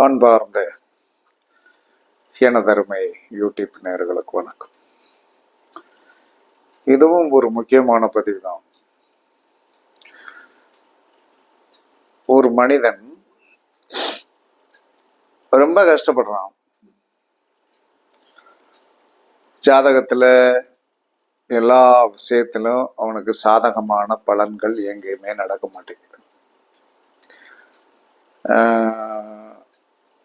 அன்பார்ந்த எனதருமை யூடியூப் நேர்களுக்கு வணக்கம். இதுவும் ஒரு முக்கியமான பதிவு தான் ஒரு மனிதன் ரொம்ப கஷ்டப்படுறான். ஜாதகத்துல எல்லா விஷயத்திலும் அவனுக்கு சாதகமான பலன்கள் எங்கேயுமே நடக்க மாட்டேங்குது. ஆஹ்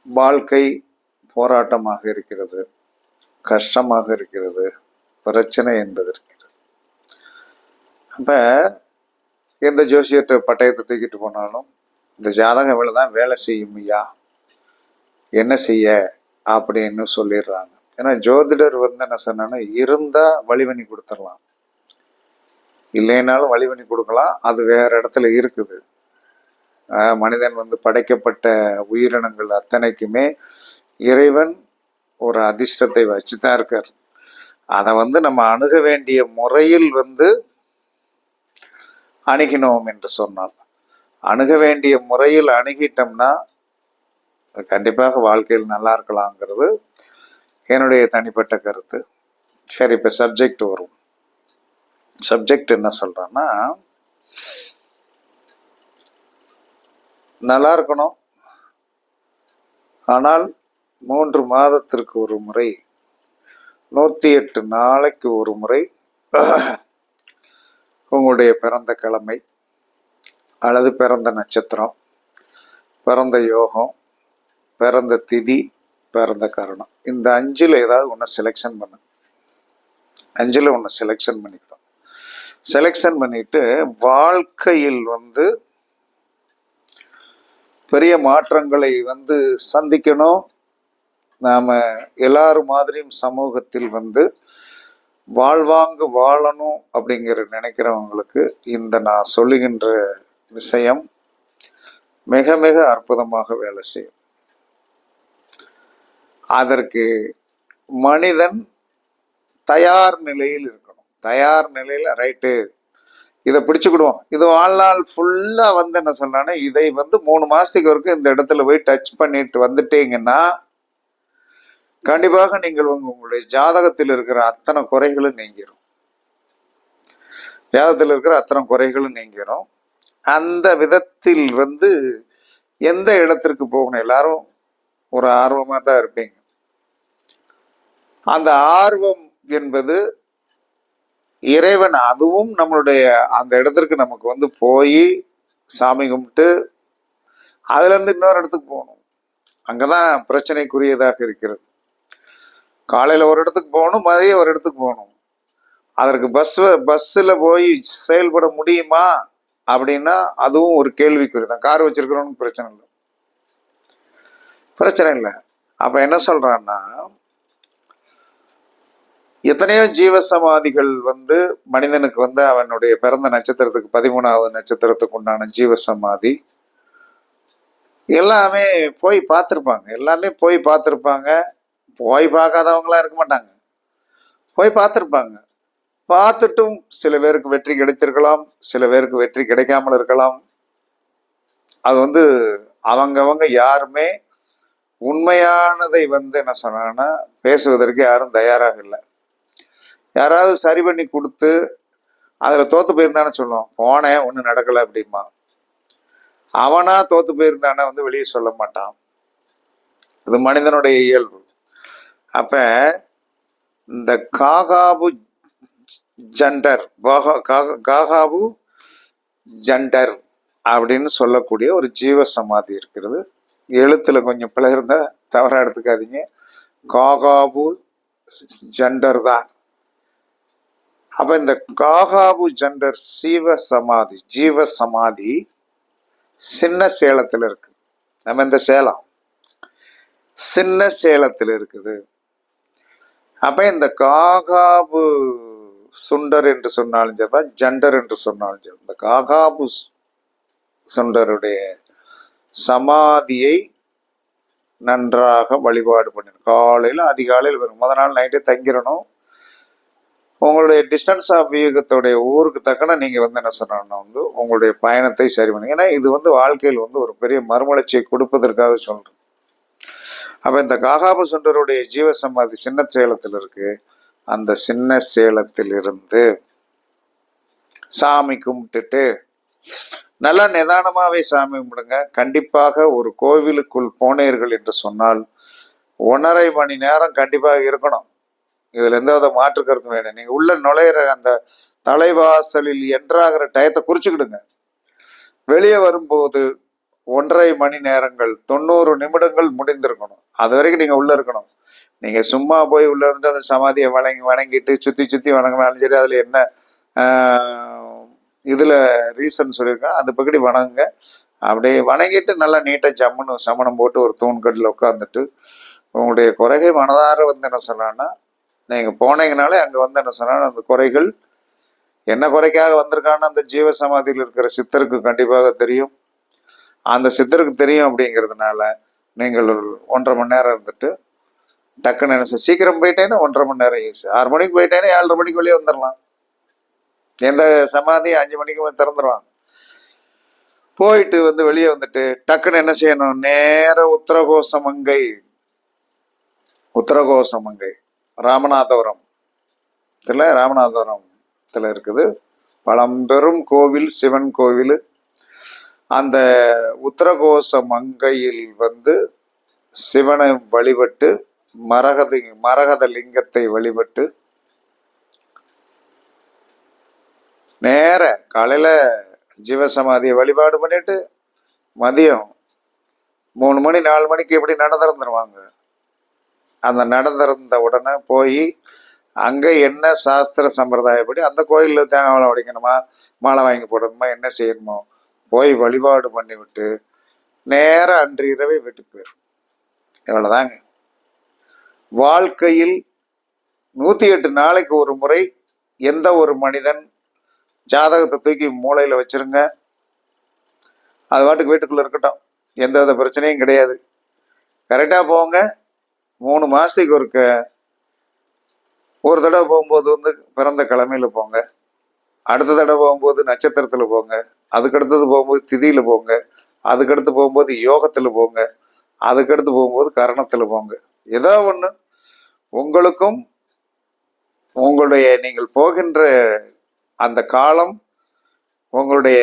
வாழ்க்கை போராட்டமாக இருக்கிறது கஷ்டமாக இருக்கிறது பிரச்சனை என்பது இருக்கிறது. அப்போ எந்த ஜோசியர்கிட்ட பட்டயத்தை தூக்கிட்டு போனாலும் இந்த ஜாதகம் இவ்வளோ தான் வேலை செய்யும் ஐயா என்ன செய்ய அப்படின்னு சொல்லிடுறாங்க. ஏன்னா ஜோதிடர் வந்து என்ன சொன்னா இருந்தால் வழிவணி கொடுத்துடலாம். இல்லைனாலும் வழிவணி கொடுக்கலாம் அது வேற இடத்துல இருக்குது. மனிதன் வந்து படைக்கப்பட்ட உயிரினங்கள் அத்தனைக்குமே இறைவன் ஒரு அதிர்ஷ்டத்தை வச்சுதான் இருக்கார். அதை வந்து நம்ம அணுக வேண்டிய முறையில் வந்து அணுகினோம் என்று சொன்னார் அணுக வேண்டிய முறையில் அணுகிட்டோம்னா கண்டிப்பாக வாழ்க்கையில் நல்லா இருக்கலாங்கிறது என்னுடைய தனிப்பட்ட கருத்து. சரி இப்போ சப்ஜெக்ட் வரும். சப்ஜெக்ட் என்ன சொல்கிறேன்னா நல்லா இருக்கணும் ஆனால் மூன்று மாதத்திற்கு ஒரு முறை நூற்றி எட்டு நாளைக்கு ஒரு முறை உங்களுடைய பிறந்த கிழமை அல்லது பிறந்த நட்சத்திரம் பிறந்த யோகம் பிறந்த திதி பிறந்த காரணம். இந்த அஞ்சில் ஏதாவது ஒன்று செலெக்ஷன் பண்ணு. அஞ்சில் ஒன்று செலெக்ஷன் பண்ணிக்கிறோம் செலெக்ஷன் பண்ணிட்டு வாழ்க்கையில் வந்து பெரிய மாற்றங்களை வந்து சந்திக்கணும். நாம் எல்லாரும் மாதிரியும் சமூகத்தில் வந்து வாழ்வாங்கு வாழணும் அப்படிங்கிற நினைக்கிறவங்களுக்கு இந்த நான் சொல்லுகின்ற விஷயம் மிக மிக அற்புதமாக வேலை செய்யும். அதற்கு மனிதன் தயார் நிலையில் இருக்கணும். தயார் நிலையில் ரைட்டு இதை பிடிச்சுக்கிடுவோம். இது வாழ்நாள் ஃபுல்லாக வந்து என்ன சொன்னானே இதை வந்து மூணு மாதத்துக்கு வரைக்கும் இந்த இடத்துல போய் டச் பண்ணிட்டு வந்துட்டீங்கன்னா கண்டிப்பாக நீங்கள் உங்களுடைய ஜாதகத்தில் இருக்கிற அத்தனை குறைகளும் நீங்கிரும். ஜாதகத்தில் இருக்கிற அத்தனை குறைகளும் நீங்கிரும். அந்த விதத்தில் வந்து எந்த இடத்திற்கு போகணும்? எல்லாரும் ஒரு ஆர்வமாக தான் இருப்பீங்க. அந்த ஆர்வம் என்பது இறைவன் அதுவும் நம்மளுடைய அந்த இடத்திற்கு நமக்கு வந்து போய் சாமி கும்பிட்டு அதுல இருந்து இன்னொரு இடத்துக்கு போகணும். அங்கதான் பிரச்சனைக்குரியதாக இருக்கிறது. காலையில ஒரு இடத்துக்கு போகணும் மதியம் ஒரு இடத்துக்கு போகணும். அதற்கு பஸ் பஸ்ஸில் போய் செயல்பட முடியுமா அப்படின்னா அதுவும் ஒரு கேள்விக்குறி தான் கார் வச்சிருக்கிறோன்னு பிரச்சனை இல்லை. பிரச்சனை இல்லை. அப்ப என்ன சொல்றான்னா எத்தனையோ ஜீவசமாதிகள் வந்து மனிதனுக்கு வந்து அவனுடைய பிறந்த நட்சத்திரத்துக்கு பதிமூணாவது நட்சத்திரத்துக்கு உண்டான ஜீவசமாதி. எல்லாமே போய் பார்த்துருப்பாங்க. எல்லாமே போய் பார்த்துருப்பாங்க. போய் பார்க்காதவங்களா இருக்க மாட்டாங்க. போய் பார்த்துருப்பாங்க. பார்த்துட்டும் சில பேருக்கு வெற்றி கிடைத்திருக்கலாம். சில பேருக்கு வெற்றி கிடைக்காமல் இருக்கலாம். அது வந்து அவங்கவங்க யாருமே உண்மையானதை வந்து என்ன சொன்னாங்கன்னா பேசுவதற்கு யாரும் தயாராக இல்லை. யாராவது சரி பண்ணி கொடுத்து அதில் தோற்று போயிருந்தானே சொல்லுவோம் போனேன் ஒன்றும் நடக்கலை அப்படிமா அவனா தோற்று போயிருந்தானே வந்து வெளியே சொல்ல மாட்டான். இது மனிதனுடைய இயல்பு. அப்போ இந்த காகாபு ஜண்டர் காகாபு ஜண்டர் அப்படின்னு சொல்லக்கூடிய ஒரு ஜீவ சமாதி இருக்கிறது. எழுத்துல கொஞ்சம் பிழை இருந்தால் தவறாக எடுத்துக்காதீங்க. காகாபு ஜண்டர் தான். அப்ப இந்த காகாபு ஜண்டர் சீவ சமாதி ஜீவ சமாதி சின்ன சேலத்துல இருக்குது நம்ம இந்த சேலம். சின்ன சேலத்தில் இருக்குது. அப்ப இந்த காகாபு சுண்டர் என்று சொன்னாலும் சரிதான் ஜண்டர் என்று சொன்னாலும் சரி இந்த காகாபு சுண்டருடைய சமாதியை நன்றாக வழிபாடு பண்ணிடணும் காலையில் அதிகாலையில் வரும். முத நாள் நைட்டே தங்கிடணும் உங்களுடைய டிஸ்டன்ஸ் ஆஃப் வியூகத்துடைய ஊருக்கு தக்கன நீங்கள் வந்து என்ன சொன்னோம்னா வந்து உங்களுடைய பயணத்தை சரி பண்ணுங்க ஏன்னா இது வந்து வாழ்க்கையில் வந்து ஒரு பெரிய மறுமலர்ச்சியை கொடுப்பதற்காக சொல்கிறேன் அப்போ இந்த காகாப சுண்டருடைய ஜீவ சமாதி சின்ன சேலத்தில் இருக்கு. அந்த சின்ன சேலத்தில் இருந்து சாமி கும்பிட்டுட்டு நல்லா நிதானமாகவே சாமி கும்பிடுங்க. கண்டிப்பாக ஒரு கோவிலுக்குள் போனீர்கள் என்று சொன்னால் ஒன்றரை மணி நேரம் கண்டிப்பாக இருக்கணும். இதுல எந்த வித மாற்று கருத்து வேணும் நீங்க உள்ள நுழையிற அந்த தலைவாசலில் என்றாகிற டயத்தை குறிச்சுக்கிடுங்க. வெளியே வரும்போது ஒன்றரை மணி நேரங்கள் தொண்ணூறு நிமிடங்கள் முடிந்திருக்கணும். அது வரைக்கும் நீங்க உள்ள இருக்கணும். நீங்க சும்மா போய் உள்ள இருந்து அந்த சமாதியை வணங்கி வணங்கிட்டு சுத்தி சுத்தி வணங்கினாலும் சரி அதுல என்ன இதுல ரீசன் சொல்லியிருக்கேன் அந்த பக்கடி வணங்குங்க. அப்படியே வணங்கிட்டு நல்லா நீட்டா ஜம்முன்னு சமணம் போட்டு ஒரு தூண்கட்டில் உட்காந்துட்டு உங்களுடைய குறைகை மனதார வந்து என்ன சொன்னான்னா நீங்கள் போனீங்கனாலே அங்கே வந்து என்ன சொன்னால் அந்த குறைகள் என்ன குறைக்காக வந்திருக்கான்னு அந்த ஜீவ சமாதியில் இருக்கிற சித்தருக்கு கண்டிப்பாக தெரியும். அந்த சித்தருக்கு தெரியும் அப்படிங்கிறதுனால நீங்கள் ஒன்றரை மணி நேரம் இருந்துட்டு டக்குன்னு என்ன சீக்கிரம் போயிட்டேன்னா ஒன்றரை மணி நேரம் ஈஸி ஆறு மணிக்கு போயிட்டேன்னா ஏழரை மணிக்கு வெளியே வந்துடலாம் எந்த சமாதி அஞ்சு மணிக்கு திறந்துருவாங்க. போயிட்டு வந்து வெளியே வந்துட்டு டக்குன்னு என்ன செய்யணும்? நேர உத்தரகோசமங்கை. உத்தரகோசமங்கை. ராமநாதபுரம். இதில் ராமநாதபுரத்தில் இருக்குது. பழம்பெரும் கோவில் சிவன் கோவில். அந்த உத்தரகோச மங்கையில் வந்து சிவனை வழிபட்டு மரகத மரகத லிங்கத்தை வழிபட்டு நேர காலையில் ஜீவசமாதியை வழிபாடு பண்ணிட்டு மதியம் மூணு மணி நாலு மணிக்கு எப்படி நட திறந்துருவாங்க அந்த நடந்திருந்த உடனே போய் அங்கே என்ன சாஸ்திர சம்பிரதாயப்படி அந்த கோயிலில் தேங்காய் உடைக்கணுமா மாலை வாங்கி போடணுமா? என்ன செய்யணுமோ? போய் வழிபாடு பண்ணிவிட்டு நேரம் அன்று இரவே வீட்டுக்கு போயிடும் இவ்வளோதாங்க வாழ்க்கையில் நூற்றி எட்டு நாளைக்கு ஒரு முறை எந்த ஒரு மனிதன் ஜாதகத்தை தூக்கி மூளையில் வச்சிருங்க. அது பாட்டுக்கு வீட்டுக்குள்ளே இருக்கட்டும். எந்த வித பிரச்சனையும் கிடையாது. கரெக்டாக போங்க. மூணு மாதத்துக்கு ஒருக்க ஒரு தடவை போகும்போது வந்து பிறந்த கிழமையில் போங்க. அடுத்த தடவை போகும்போது நட்சத்திரத்தில் போங்க. அதுக்கடுத்தது போகும்போது திதியில் போங்க. அதுக்கடுத்து போகும்போது யோகத்தில் போங்க. அதுக்கடுத்து போகும்போது கரணத்தில் போங்க. ஏதோ ஒன்று உங்களுக்கும் உங்களுடைய நீங்கள் போகின்ற அந்த காலம் உங்களுடைய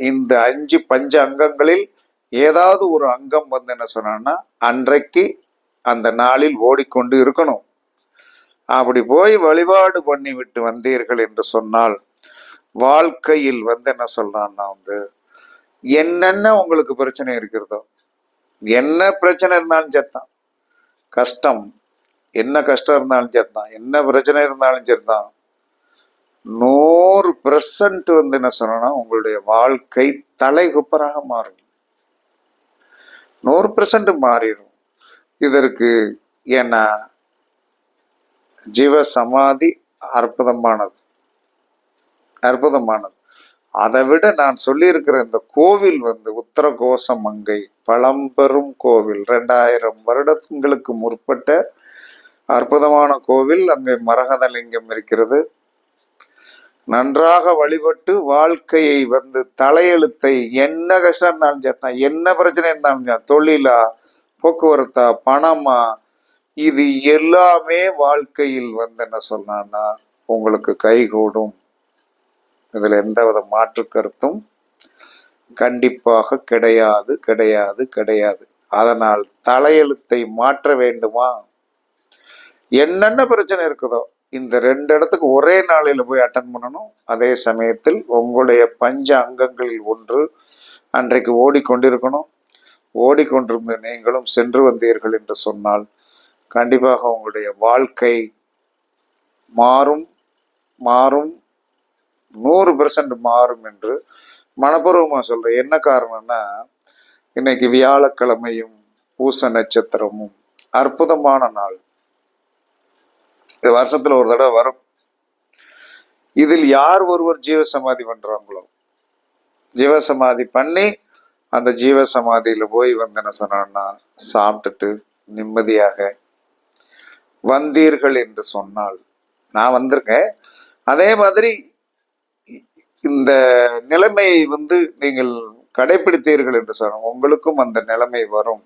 இந்த அஞ்சு பஞ்ச அங்கங்களில் ஏதாவது ஒரு அங்கம் வந்து என்ன சொன்னா அன்றைக்கு அந்த நாளில் ஓடிக்கொண்டு இருக்கணும். அப்படி போய் வழிபாடு பண்ணி விட்டு வந்தீர்கள் என்று சொன்னால் வாழ்க்கையில் வந்து என்ன சொல்றான்னா வந்து என்னென்ன உங்களுக்கு பிரச்சனை இருக்கிறதோ என்ன பிரச்சனை இருந்தாலும் சரிதான். கஷ்டம் என்ன கஷ்டம் இருந்தாலும் சரிதான். என்ன பிரச்சனை இருந்தாலும் சரிதான். நூறு பெர்சன்ட் வந்து என்ன சொன்னா உங்களுடைய வாழ்க்கை தலைகுப்பராக மாறும். நூறு பெர்சன்ட் மாறிடும். இதற்கு ஏன்னா ஜீவ சமாதி அற்புதமானது. அற்புதமானது. அதை விட நான் சொல்லியிருக்கிற இந்த கோவில் வந்து உத்தரகோச மங்கை பழம்பெரும் கோவில் ரெண்டாயிரம் வருடங்களுக்கு முற்பட்ட அற்புதமான கோவில். அங்கே மரகதலிங்கம் இருக்கிறது. நன்றாக வழிபட்டு வாழ்க்கையை வந்து தலையெழுத்தை என்ன கஷ்டம் இருந்தாலும் சரிதான் என்ன பிரச்சனை இருந்தாலும் தொழிலா போக்குவரத்தா பணமா? இது எல்லாமே வாழ்க்கையில் வந்து என்ன சொன்னான்னா உங்களுக்கு கைகூடும். இதுல எந்தவித மாற்று கருத்தும் கண்டிப்பாக கிடையாது கிடையாது கிடையாது. அதனால் தலையெழுத்தை மாற்ற வேண்டுமா? என்னென்ன பிரச்சனை இருக்குதோ இந்த ரெண்டு இடத்துக்கு ஒரே நாளில் போய் அட்டன் பண்ணணும். அதே சமயத்தில் உங்களுடைய பஞ்ச அங்கங்களில் ஒன்று அன்றைக்கு ஓடிக்கொண்டிருக்கணும். ஓடிக்கொண்டிருந்த நீங்களும் சென்று வந்தீர்கள் என்று சொன்னால் கண்டிப்பாக உங்களுடைய வாழ்க்கை மாறும் மாறும் நூறு பெர்சன்ட் மாறும் என்று மனப்பூர்வமாக சொல்கிறேன் என்ன காரணம்னா இன்னைக்கு வியாழக்கிழமையும் பூச நட்சத்திரமும் அற்புதமான நாள். இது வருஷத்தில் ஒரு தடவை வரும். இதில் யார் ஒருவர் ஜீவசமாதி பண்ணுறாங்களோ ஜீவசமாதி பண்ணி அந்த ஜீவ சமாதியில் போய் வந்து என்ன சாப்பிட்டுட்டு நிம்மதியாக வந்தீர்கள் என்று சொன்னால் நான் வந்திருக்கேன். அதே மாதிரி இந்த நிலைமையை வந்து நீங்கள் கடைபிடித்தீர்கள் என்று சொன்ன உங்களுக்கும் அந்த நிலைமை வரும்.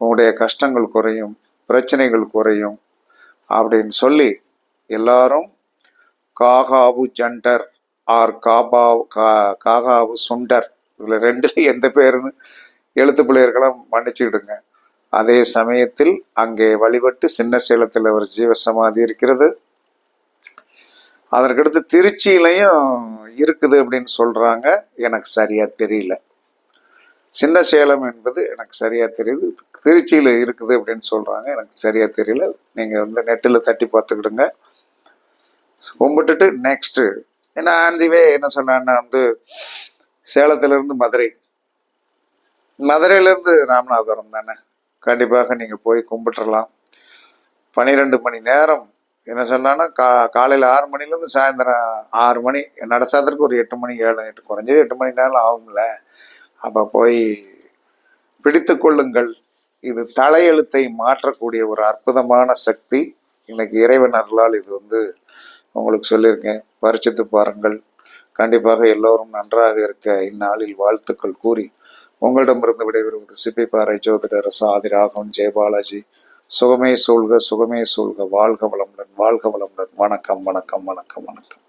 உங்களுடைய கஷ்டங்கள் குறையும் பிரச்சனைகள் குறையும் அப்படின்னு சொல்லி எல்லாரும் காகாவு ஜண்டர் ஆர் காபாவ் கா காகாவு சுண்டர் இதில் ரெண்டுல எந்த பேருன்னு எழுத்து பிள்ளையர்களாம் மன்னிச்சுக்கிடுங்க. அதே சமயத்தில் அங்கே வழிபட்டு சின்ன சேலத்தில் ஒரு ஜீவசமாதி இருக்கிறது. அதற்கடுத்து திருச்சியிலையும் இருக்குது அப்படின்னு சொல்றாங்க. எனக்கு சரியா தெரியல. சின்ன சேலம் என்பது எனக்கு சரியா தெரியுது. திருச்சியில இருக்குது அப்படின்னு சொல்றாங்க. எனக்கு சரியா தெரியல. நீங்க வந்து நெட்டில் தட்டி பார்த்துக்கிடுங்க. கும்பிட்டுட்டு நெக்ஸ்ட் ஏன்னா ஆந்திவே என்ன சொன்னான்னா வந்து சேலத்துல இருந்து மதுரை. மதுரையிலேருந்து ராமநாதபுரம் தானே? கண்டிப்பாக நீங்கள் போய் கும்பிட்டுறலாம். பன்னிரெண்டு மணி நேரம். என்ன சொன்னான்னா கா காலையில் ஆறு மணிலேருந்து சாயந்தரம் ஆறு மணி. நடசாதத்துக்கு ஒரு எட்டு மணி ஏழு எட்டு குறைஞ்சது எட்டு மணி நேரம் ஆகும்ல. அப்போ போய் பிடித்து கொள்ளுங்கள். இது தலையெழுத்தை மாற்றக்கூடிய ஒரு அற்புதமான சக்தி. இன்னைக்கு இறைவன் அருளால் இது வந்து உங்களுக்கு சொல்லியிருக்கேன். பரிசித்து பாருங்கள். கண்டிப்பாக எல்லோரும் நன்றாக இருக்க இந்நாளில் வாழ்த்துக்கள் கூறி உங்களிடமிருந்து விடைபெறும் சிப்பி பாறை ஜோதிடர் சாதி ராகவன் ஜெயபாலாஜி சுகமே சூழ்க சுகமே சூழ்க. வாழ்க வளமுடன் வாழ்க வளமுடன். வணக்கம் வணக்கம் வணக்கம் வணக்கம்.